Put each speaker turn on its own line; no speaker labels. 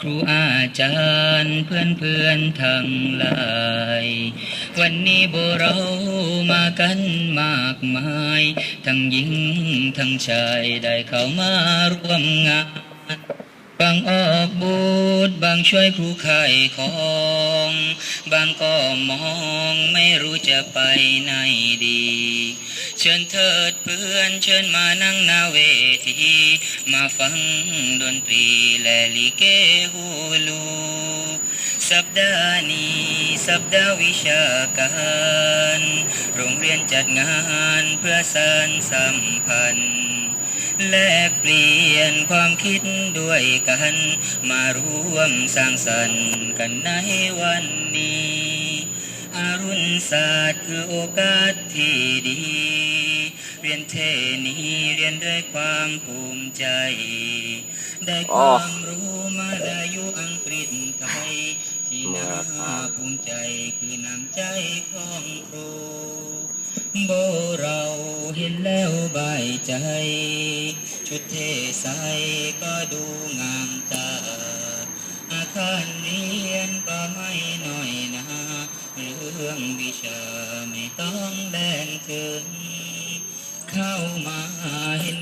ครูอาจารย์เพื่อนเพื่อนทั้งหลาย วันนี้โบเรามากันมากมาย ทั้งหญิงทั้งชายได้เข้ามาร่วมงานฟังออกบู ดบางช่วยครูขายของ บางก็มองไม่รู้จะไปไหนดี เชิญเถิดเพื่อนเชิญมานั่งนาเวที มาฟังดนตรีและลิเกฮูลู สัปดาห์นี้สัปดาห์วิชาการโรงเรียนจัดงานเพื่อสานสัมพันธ์ แลกเปลี่ยนความคิดด้วยกัน มาร่วมสร้างสรรค์กันในวันนี้อารุณศาสตร์คือโอกาสที่ดี เรียนเทนี้เรียนด้วยความภูมิใจ ได้ความรู้มาได้อยู่อังกฤษไทย ที่น่าภูมิใจคือน้ำใจของครูโบเราเห็นแล้วบายใจ ชุดเทใสก็ดูงามตา อาคารเรียนก็ไม่น้อยนะเรื่องวิชาไม่ต้องแดงถึง เข้ามาเห็น